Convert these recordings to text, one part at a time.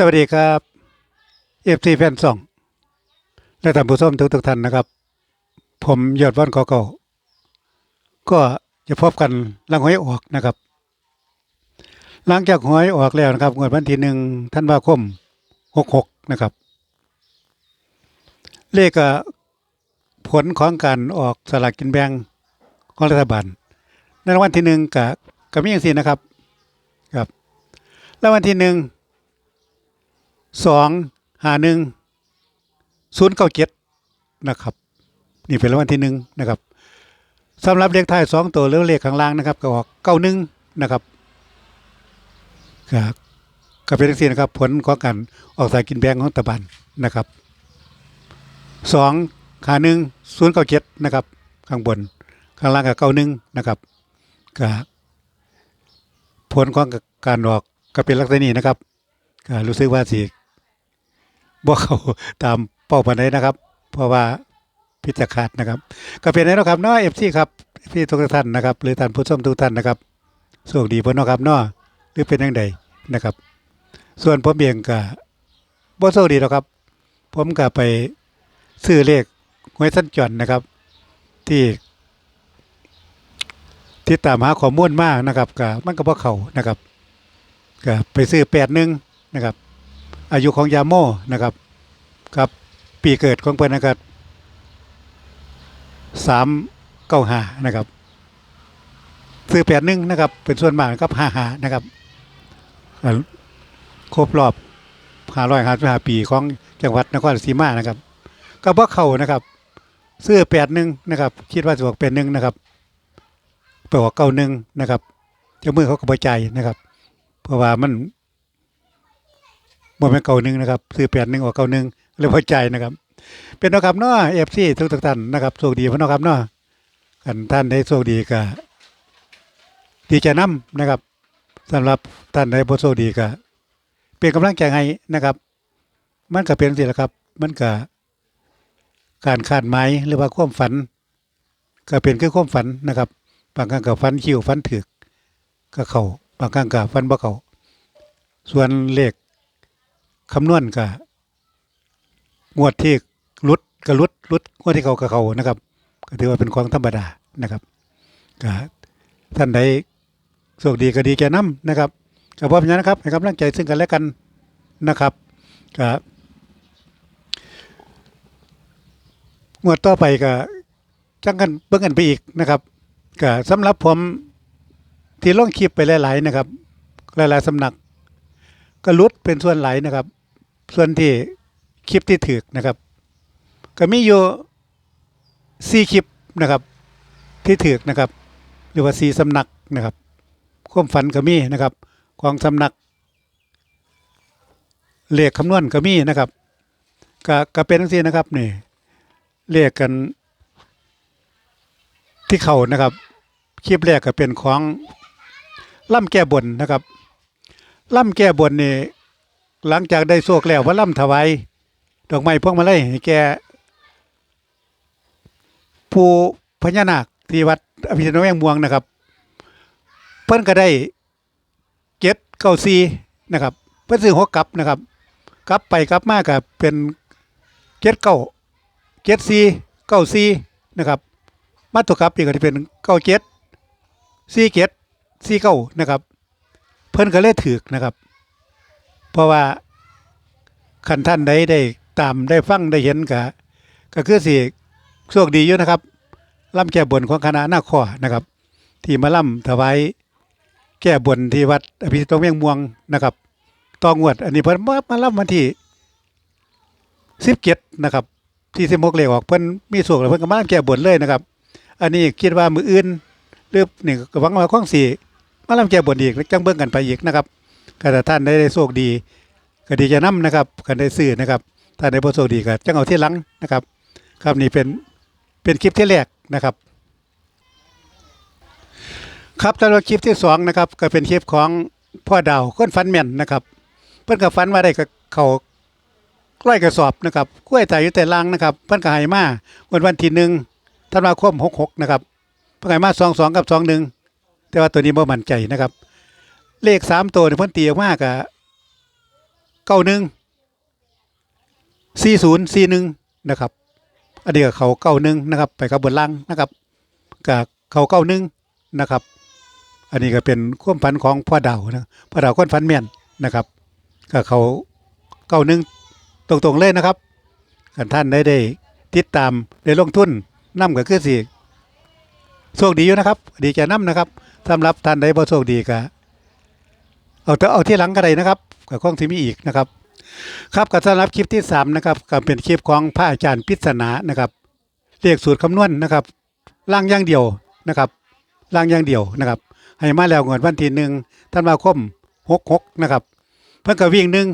สวัสดีครับเอฟซีแฟนสองและท่านผู้ชมทุกทุกๆท่านนะครับ ผมยอดวันกอเก่าก็จะพบกันหลังหวยออกนะครับ หลังจากหวยออกแล้วนะครับงวดวันที่หนึ่งธันวาคมหกหกนะครับ เลขก็ผลของการออกสลากกินแบ่งของรัฐบาลในวัลที่หนึ่งกับกับมีอย่างสี่นะครับครับรางวัลที่หนึ่ง สองหาหนึ่งศูนย์เก้าเจ็ดนะครับ นี่เป็นรางวัลที่หนึ่งนะครับสำหรับเลขท้ายสองตัวหรือเลขข้างล่างนะครับ ก็ออกเก้าหนึ่งนะครับครับก็เป็นสิ่นะครับ ผลของการออกสายกินแบงของรัฐบาลนะครับสองหาหนึ่งศูนย์เก้าเจ็ดนะครับ ข้างบน ข้างล่างกับเก้าหนึ่งนะครับก็ผลของการออกก็เป็นลักษณะนี้นะครับก็รู้สึกว่าสิ บ่เขาตามเป้าปานใดนะครับ เพราะว่าพิจารณานะครับ ก็เป็นไงเนาะครับเนาะเอฟซีครับพี่ทุกท่านนะครับ หรือท่านผู้ชมทุกท่านนะครับโชคดีเพิ่นเนาะครับเนาะหรือเป็นจังไดนะครับ ส่วนผมเองก็บ่โชคดีหรอกครับ ผมก็ไปซื้อเลขหวยสั้นจอนนะครับ ที่ที่ตามหาข้อมูลมากนะครับก็มันก็บ่เข้านะครับก็ไปซื้อ81นะครับ อายุของยาโมนะครับกับปีเกิดของเพิ่นนะครับสามเก้าหานะครับซื้อแปดหนึ่งนะครับ เป็นส่วนมากนะครับห้าหานะครับครบรอบห้าร้อยห้าสิบห้าปีของจังหวัดนครศรีมานะครับ ก็บ่เข้านะครับซื้อแปดหนึ่งนะครับ คิดว่าจะบอกเป็นหนึ่งนะครับไปออกเก้าหนึ่งนะครับเจ้ามือเขาก็บ่ใจนะครับ เพราะว่ามัน บ่แม่นเก่าหนึ่งนะครับซื้อแปดหนึ่งออกเก่าหนึ่งเลยพอใจนะครับ เป็นนะครับเนาะเอฟซีทุกทุกท่านนะครับโชคดีพ่อนะครับเนาะกันท่านได้โชคดีก็ดีใจนํนะครับสำหรับท่านใดบ่โชคดีก็เป็นกำลังใจให้นะครับ มันก็เป็นสิละครับ มันก็การคาดหมายหรือว่าความฝัน ก็เป็นคือความฝันนะครับบางครั้งก็ฝันคิวฝันถึกก็เข้าบางครั้งก็ฝันบ่เข้าส่วนเลข คำนวณกับงวดที่รุดกับรุดรุดงวดที่เขากับเขานะครับ ก็ถือว่าเป็นของธรรมดานะครับก็ท่านใดโชคดีก็ดีแก่น้ำนะครับก็พร้อมอย่านะครับให้กำลังใจซึ่งกันและกันนะครับก็งวดต่อไปก็จังกันเบิ่งกันไปอีกนะครับก็สำหรับผมที่ลงคลิปไปหลาย ๆ นะครับ หลาย ๆสำนัก ก็ลุดเป็นส่วนหลายนะครับ ส่วนที่คลิปที่ถือนะครับ ก็มีอยู่สี่คลิปนะครับ ที่ถือนะครับ หรือว่าสี่สำนักนะครับความฝันก็มีนะครับ ของสำนักเลขคำนวณก็มีนะครับก็ก็เป็นทั้งสี่นะครับนี่เลขกันที่เขานะครับ คลิปแรกก็เป็นของล่ำแก้บนนะครับ ล่ำแก้บนนี่ หลังจากได้โชคแล้วว่าล่ำถวายดอกไม้พวงมาลัยให้แกผู้พญานาคที่วัดอภิชนแวงม่วงนะครับ เพิ่นก็ได้เจ็ดเก้าซีนะครับ เพิ่นซื้อหัวกลับนะครับกลับไปกลับมาก็เป็นเจ็ดเก้าเจ็ดซีเก้าซีนะครับมาตัวกลับอีกก็จะเป็นเก้าเจ็ดซีเจ็ดซีเก้านะครับ เพิ่นก็เลยถือนะครับ ราะว่าขันท่านใดได้ตามได้ฟังได้เห็นก็ก็คือสิโชคดีอยู่นะครับล่ำแก้บนของคณะน้าคอนะครับ ที่มาล่ำถวายแก้บนที่วัดอภิสิทธิ์ตงเวียงม่วงนะครับตองวด อันนี้เพิ่นมามาล่ำวันที่สิบเจ็ดนะครับ ที่สิบหกเลขออกเพิ่นมีส่วนเพิ่นก็มาล่ำแก้บนเลยนะครับ อันนี้คิดว่ามืออื่นหรือนี่ก็หวังว่าข้องสี่มาล่ำแก้บนอีกแล้วจังเบิ่งกันไปอีกนะครับ ก็ถ้าท่านได้ได้โชคดีก็ดีจะนํนะครับกันได้ซื้อนะครับถ้าได้บ่โชคดีก็จังเอาที่หลังนะครับ ครับนี่เป็นเป็นคลิปที่แรกนะครับ ครับสำหรับคลิปที่สองนะครับก็เป็นคลิปของพ่อดาวคนฟันแม่นนะครับ เพิ่นก็ฟันว่าได้กับเขากล้อยกระสอบนะครับกล้วยตายอยู่แต่ล่างนะครับ เพิ่นก็ให้มาวันวันที่หนึ่งธันวาคมหกหกนะครับเพิ่นให้มาสองสองกับสองหนึ่งแต่ว่าตัวนี้บ่มั่นใจนะครับ เลขสามตัวเนี่ยเพิ่นตีออกมากะเก้าหนึ่งสี่ศูนย์สี่หนึ่งนะครับ อันนี้ก็เขาเก้าหนึ่งนะครับ ไปกับบนล่างนะครับกับเขาเก้าหนึ่งนะครับ อันนี้ก็เป็นความฝันของพ่อดาวนะพ่อดาวคนฝันแม่นนะครับก็เขาเก้าหนึ่งตรงๆเลยนะครับกันท่านได้ได้ติดตามได้ลงทุนนํก็คือสิโชคดีอยู่นะครับ ดีแก่นํนะครับสำหรับท่านใดบ่โชคดีก็ เอาเอเอาที่หลังก็ได้นะครับก็คงที่มีอีกนะครับ ครับก็สำหรับคลิปที่สามนะครับก็เป็นคลิปของพระอาจารย์พิศนานะครับเรียกสูตรคำนวณนะครับล่างย่างเดียวนะครับล่างย่างเดียวนะครับให้มาแล้วเงวดวันที่หนึ่งธันวาคมหกหกนะครับ เพิ่นก็วิ่งหนึ่ง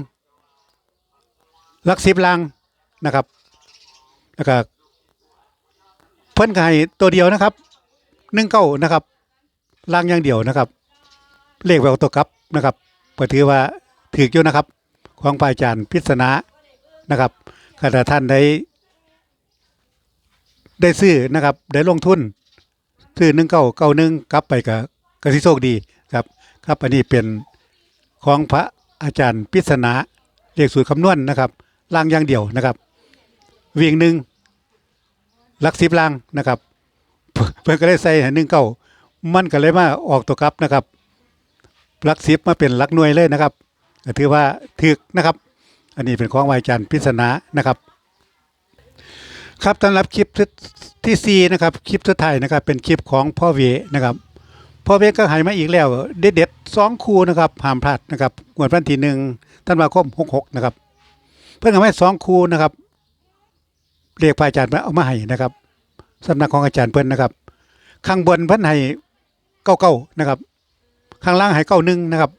ลักสิบลางนะครับแล้วก็เพิ่นก็ให้ตัวเดียวนะครับหนึ่งเก้านะครับลางอย่างเดียวนะครับ เลขแววตัวกลับนะครับ ก็ถือว่าถืออยู่นะครับ ของพระอาจารย์พิศนานะครับถ้าท่านได้ ได้ซื้อนะครับ ได้ลงทุน ซื้อหนึ่งเก้าเก้าหนึ่งกลับไปกับกสิโชคดีครับ ครับอันนี้เป็นของพระอาจารย์พิศนาเรียกสูตรคำนวณนะครับล่างอย่างเดียวนะครับวิ่งหนึ่งลักสิบล่างนะครับ เพิ่นเพิ่นก็เลยใส่หนึ่งเก้ามันก็เลยมาออกตัวกลับนะครับ หลักสิบมาเป็นหลักหน่วยเลยนะครับก็ถือว่าถึกนะครับ อันนี้เป็นของวายจารย์พิศนานะครับ ครับสำหรับคลิปที่สี่นะครับคลิปสุดท้ายนะครับ เป็นคลิปของพ่อเวนะครับพ่อเวก็หายมาอีกแล้ว เด็ดเด็ดๆสองคู่นะครับห้ามพลาดนะครับงวดวันที่หนึ่งธันวาคมหกหกนะครับ เพื่อนก็ให้สองคู่นะครับเรียกพระอาจารย์มาเอามาให้นะครับสำนักของอาจารย์เพิ่อนนะครับ ข้างบนเพิ่นให้เก้าเก้านะครับ ข้างล่างให้เก้าหนึ่งนะครับ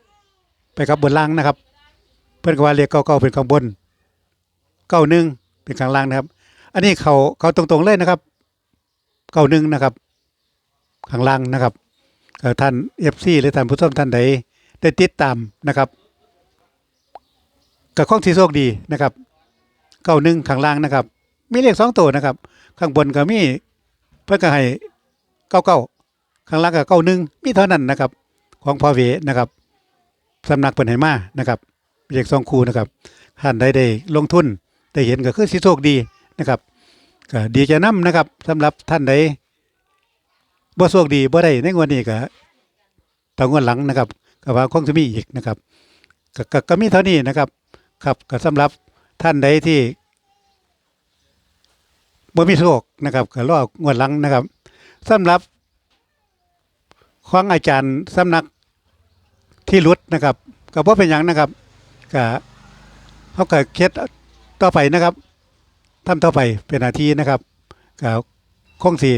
ไปกับบนล่างนะครับ เพิ่อนก็ว่าเรียกเก้าเก้าเป็นข้างบนเก้าหนึ่งเป็นข้างล่างนะครับ อันนี้เขาเขาตรงๆเลยนะครับเก้าหนึ่งนะครับ ข้างล่างนะครับท่านเอฟซีหรือท่านผู้ชมท่านใดได้ติดตามนะครับกับข้องที่โชคดีนะครับเก้าหนึ่งข้างล่างนะครับ มีเลขสองตัวนะครับ ข้างบนก็มีเพื่อนก็ให้เก้าเก้าข้างล่างก็เก้าหนึ่งมีเท่านั้นนะครับ ของพ่อเวนะครับสำนักเปิ่นไหมานะครับเลขสองครูนะครับท่านใดได้ลงทุนได้เห็นก็คือสิโชคดีนะครับก็ดีใจนํนะครับสำหรับท่านใดบ่โชคดีบ่ได้ในงวดนี้ก็ตางวดหลังนะครับก็ว่าคงจะมีอีกนะครับก็ก็ก็มีเท่านี้นะครับ ครับก็สำหรับท่านใดที่บ่มีโชคนะครับก็รองวดหลังนะครับสำหรับของอาจารย์สำนัก นะครับก็บ่เป็นหยังนะครับก็เฮาก็เคล็ดต่อไปนะครับทำต่อไปเป็นหนาทีนะครับก็คงสี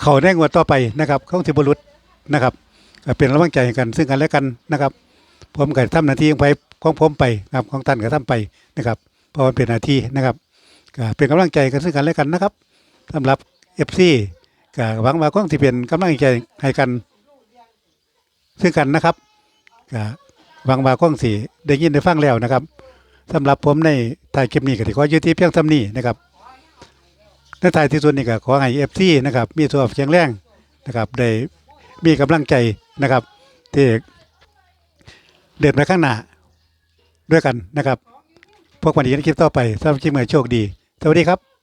เขาแน่งวดต่อไปนะครับคงสิบรุษนะครับก็เป็นระวังใจกัน ซึ่งกันและกันนะครับ ผมก็ทำหนาทีของไปของผมไปครับของท่านก็ทำไปนะครับเพราะมันเป็นหนาทีนะครับก็เป็นกำลังใจกันซึ่งกันและกันนะครับสำหรับเอฟซีก็หวังว่าคงสิเป็นกำลังใจให้กัน ซึ่งกันนะครับก็หวังว่าคงสิได้ยินได้ฟังแล้วนะครับสำหรับผมในถ่ายคลิปนี้ก็ถือว่ายุติเพียงเท่านี้นะครับในถ่ายที่สุดนี่ก็ขอให้เอฟซีนะครับ มีสุขภาพแข็งแรงนะครับได้มีกำลังใจนะครับที่เดินไปข้างหน้าด้วยกันนะครับพวกวันนี้ในคลิปต่อไปสำหรับคลิปเมื่อโชคดี สวัสดีครับ